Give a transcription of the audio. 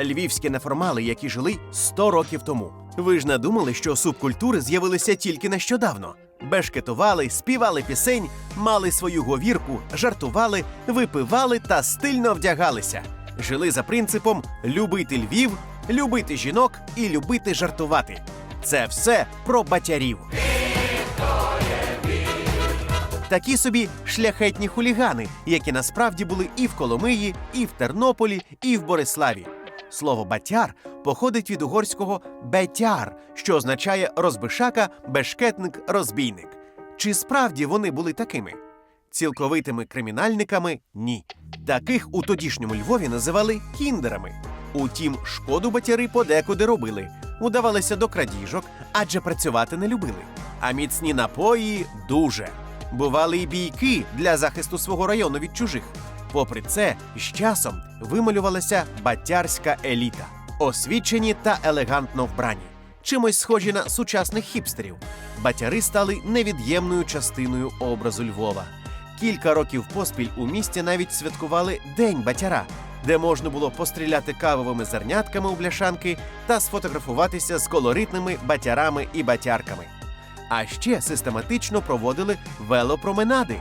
Львівські неформали, які жили 100 років тому. Ви ж не що субкультури з'явилися тільки нещодавно. Бешкетували, співали пісень, мали свою говірку, жартували, випивали та стильно вдягалися. Жили за принципом любити Львів, любити жінок і любити жартувати. Це все про батярів. Такі собі шляхетні хулігани, які насправді були і в Коломиї, і в Тернополі, і в Бориславі. Слово батяр походить від угорського бетяр, що означає розбишака, бешкетник, розбійник. Чи справді вони були такими? Цілковитими кримінальниками ні. Таких у тодішньому Львові називали кіндерами. Утім, шкоду батяри подекуди робили, удавалися до крадіжок, адже працювати не любили. А міцні напої дуже. Бували й бійки для захисту свого району від чужих. Попри це, з часом вималювалася батярська еліта, освічені та елегантно вбрані, чимось схожі на сучасних хіпстерів. Батяри стали невід'ємною частиною образу Львова. Кілька років поспіль у місті навіть святкували День батяра, де можна було постріляти кавовими зернятками у бляшанки та сфотографуватися з колоритними батярами і батярками. А ще систематично проводили велопроменади,